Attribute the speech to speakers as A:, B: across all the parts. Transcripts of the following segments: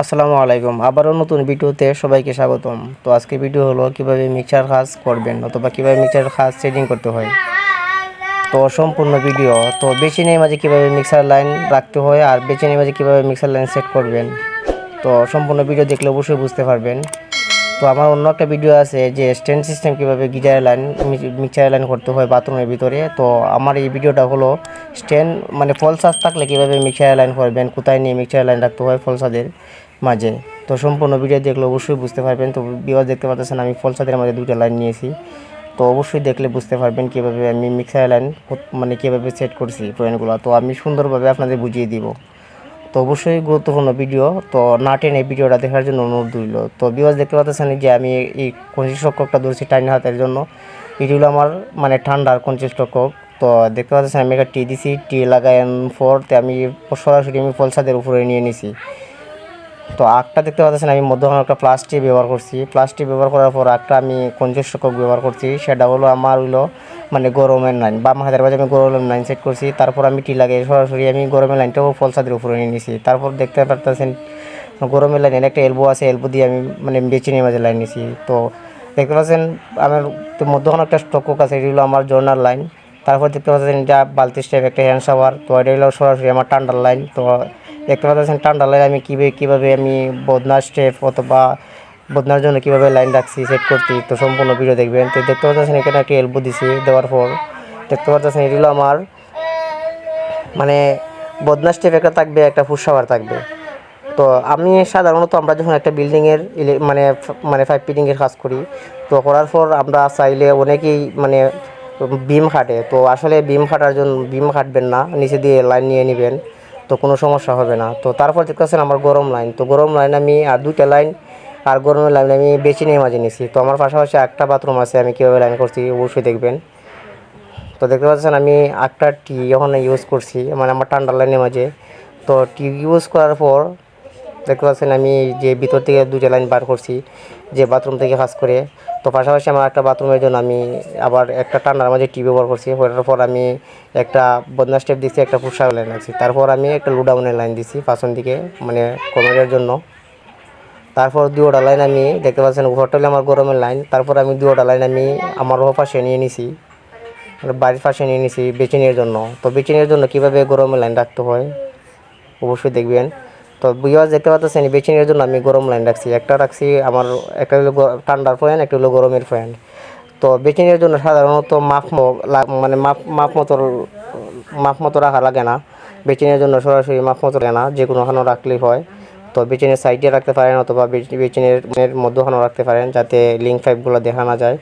A: আসসালামু আলাইকুম। আবারও নতুন ভিডিওতে সবাইকে স্বাগতম। তো আজকে ভিডিও হলো কীভাবে মিক্সার কাজ করবেন অথবা কীভাবে মিক্সার কাজ সেটিং করতে হয়। তো সম্পূর্ণ ভিডিও। তো বেছে নেই মাঝে কীভাবে মিক্সার লাইন রাখতে হয় আর বেছে নেই মাঝে কীভাবে মিক্সার লাইন সেট করবেন। তো সম্পূর্ণ ভিডিও দেখলে অবশ্যই বুঝতে পারবেন। তো আমার অন্য একটা ভিডিও আছে যে স্ট্যান্ড সিস্টেম কীভাবে গিজার লাইন মিক্সার লাইন করতে হয় বাথরুমের ভিতরে। তো আমার এই ভিডিওটা হলো স্ট্যান্ড মানে ফল সাজ থাকলে কীভাবে মিক্সার লাইন করবেন, কোথায় নিয়ে মিক্সার লাইন রাখতে হয় ফল সাদের মাঝে। তো সম্পূর্ণ ভিডিও দেখলে অবশ্যই বুঝতে পারবেন। তো বিওয়াজ দেখতে পাচ্ছেন আমি ফল সাদের মাঝে দুটো লাইন নিয়েছি। তো অবশ্যই দেখলে বুঝতে পারবেন কীভাবে আমি মিক্সার লাইন মানে কীভাবে সেট করছি পয়েন্টগুলো তো আমি সুন্দরভাবে আপনাদের বুঝিয়ে দিব। তো অবশ্যই গুরুত্বপূর্ণ ভিডিও তো না টেনে ভিডিওটা দেখার জন্য অনুরোধ রইল। তো বিওয়াজ দেখতে পাচ্ছেন যে আমি এই কঞ্চি স্টকটা ধরছি টাইন হাতের জন্য। এটি হলো আমার মানে ঠান্ডার কঞ্চি সংখ্যক তো দেখতে পাচ্ছেন আমি একটা টি দিছি টি লাগাইন ফোর তে আমি সরাসরি আমি ফলসাদের উপরে নিয়ে নিছি। তো আগটা দেখতে পাচ্ছেন, আমি মধ্যখানে একটা প্লাস্টিক ব্যবহার করছি। প্লাস্টিক ব্যবহার করার পর আগটা আমি কঞ্চের সংখ্যক ব্যবহার করছি। সেটা হলো আমার হইল মানে গরমের লাইন বাম হাতের বাজে আমি গরমের লাইন সেট করছি। তারপর আমি টি লাগিয়ে সরাসরি আমি গরমের লাইনটাও ফলসাদের উপরে নিয়ে নিছি। তারপর দেখতে পারতেছেন, গরমের লাইনের একটা এলবো আছে এলবো দিয়ে আমি মানে বেছে নিয়ে মাঝে লাইন নিছি। তো দেখতে পাচ্ছেন, আমার মধ্যখানে একটা স্টকক আছে, এটি হলো আমার জর্নার লাইন তারপর দেখতে পাচ্ছেন এটা বালতি স্টেপ একটা হ্যান্ড শাওয়ার তো এটা হলো সরাসরি আমার টান্ডার লাইন তো দেখতে পাচ্ছেন টান্ডার লাইন আমি কীভাবে কীভাবে আমি বদনার স্টেপ অথবা বদনার জন্য কীভাবে লাইন রাখছি সেট করছি, তো সম্পূর্ণ ভিডিও দেখবেন। তো দেখতে পাচ্ছেন এখানে একটা এলবো দিছি দেওয়ার পর, দেখতে পাচ্ছেন এটি হলো আমার মানে বদনা স্টেপ একটা থাকবে, একটা ফুসাওয়ার থাকবে। তো আমি সাধারণত আমরা যখন একটা বিল্ডিংয়ের মানে মানে ফাইভ ফিটিংয়ের কাজ করি, তো করার পর আমরা চাইলে অনেকেই মানে বিম খাটে। তো আসলে বিম খাটার জন্য বিম খাটবেন না, নিচে দিয়ে লাইন নিয়ে নেবেন, তো কোনো সমস্যা হবে না। তো তারপর দেখতেছেন আমার গরম লাইন তো গরম লাইন আমি, আর দুইটা লাইন আর গরমের লাইন আমি বেছে নিয়ে মাঝে নিছি। তো আমার পাশাপাশি একটা বাথরুম আছে, আমি কীভাবে লাইন করছি অবশ্যই দেখবেন। তো দেখতে পাচ্ছেন আমি একটা টি ওখানে ইউজ করছি মানে আমার ঠান্ডা লাইনের মাঝে। তো টি ইউজ করার পর দেখতে পাচ্ছেন আমি যে ভিতর থেকে দুটো লাইন বার করছি, যে বাথরুম থেকে কাজ করে। তো পাশাপাশি আমার একটা বাথরুমের জন্য আমি আবার একটা ঠান্ডার মাঝে টি ব্যবহার করছি। ওটার পর আমি একটা বদনা স্টেপ দিচ্ছি একটা পুষা লাইন আছি তারপর আমি একটা লুডাউনের লাইন দিছি পাঁচন দিকে মানে কমেডের জন্য। তারপর দুয়োটা লাইন আমি দেখতে পাচ্ছেন উপরটা হলো আমার গরমের লাইন তারপর আমি দুয়োটা লাইন আমি আমার পাশে নিয়ে নিছি মানে বাড়ির পাশে নিয়ে নিছি বেচিনের জন্য। তো বেচিনের জন্য কীভাবে গরমের লাইন রাখতে হয়? অবশ্যই দেখবেন। তো বিয়াজ দেখতে পাচ্ছেন বেচিনের জন্য আমি গরম লাইন রাখছি। একটা রাখছি আমার, একটা হলো ঠান্ডার ফ্যান, একটা হলো গরমের ফ্যান। তো বেচিনের জন্য সাধারণত মাপ মানে মাপ মাপ মতো মাপ মতো রাখা লাগে না। বেচিনের জন্য সরাসরি মাপ মতো লাগে না, যে কোনোখানেও রাখলেই হয়। তো বেচিনের সাইডে রাখতে পারেন অথবা বেচ- বেচিনের এর মধ্যখানেও রাখতে পারেন, যাতে লিঙ্ক পাইপগুলো দেখা না যায়।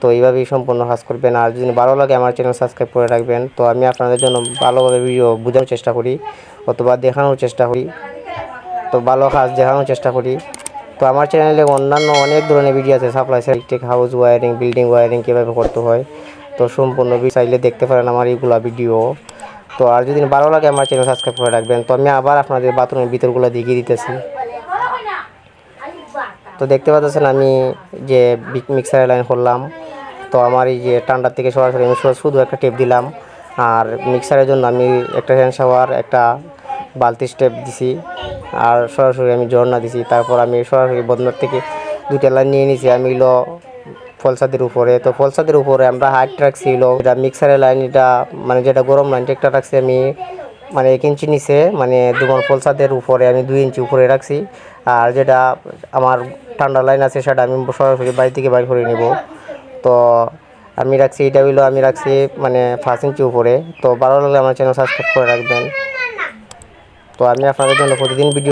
A: তো এইভাবেই সম্পূর্ণ কাজ করবেন। আর যদি ভালো লাগে আমার চ্যানেল সাবস্ক্রাইব করে রাখবেন। তো আমি আপনাদের জন্য ভালোভাবে ভিডিও বোঝানোর চেষ্টা করি, অথবা দেখানোর চেষ্টা করি। তো ভালো কাজ দেখানোর চেষ্টা করি। তো আমার চ্যানেলে অন্যান্য অনেক ধরনের ভিডিও আছে supply electric house wiring building wiring কীভাবে করতে হয়। তো সম্পূর্ণ চাইলে দেখতে পারেন আমার এইগুলা ভিডিও তো আর যদি ভালো লাগে আমার চ্যানেল সাবস্ক্রাইব করে রাখবেন। তো আমি আবার আপনাদের বাথরুমের ভিতরগুলো দেখিয়ে দিতেছি। তো দেখতে পাচ্ছেন আমি যে মিক্সার লাইন করলাম। তো আমার এই যে ঠান্ডার থেকে সরাসরি আমি শুধু একটা টেপ দিলাম। আর মিক্সারের জন্য আমি একটা হ্যান্ড শাওয়ার একটা বালতি স্টেপ দিছি, আর সরাসরি আমি ঝর্ণা দিছি। তারপর আমি সরাসরি বদনার থেকে দুইটা লাইন নিয়ে নিছি। আমি হলো ফলসাদের উপরে। তো ফলসাদের উপরে আমরা হাইট রাখছি হলো এটা মিক্সারের লাইন এটা মানে যেটা গরম লাইন একটা রাখছি আমি মানে এক ইঞ্চি নিচে মানে দুমন ফলসাদের উপরে আমি দুই ইঞ্চি উপরে রাখছি। আর যেটা আমার ঠান্ডা লাইন আছে, সেটা আমি সরাসরি বাড়ি থেকে বাইর করে নিব। তো আমি রাখছি, এটা হইল আমি রাখছি মানে ফার্স্ট ইঞ্চি উপরে। তো ভালো লাগলে আমার চ্যানেল সাবস্ক্রাইব করে রাখবেন। তো আমি আপনাদের জন্য প্রতিদিন ভিডিও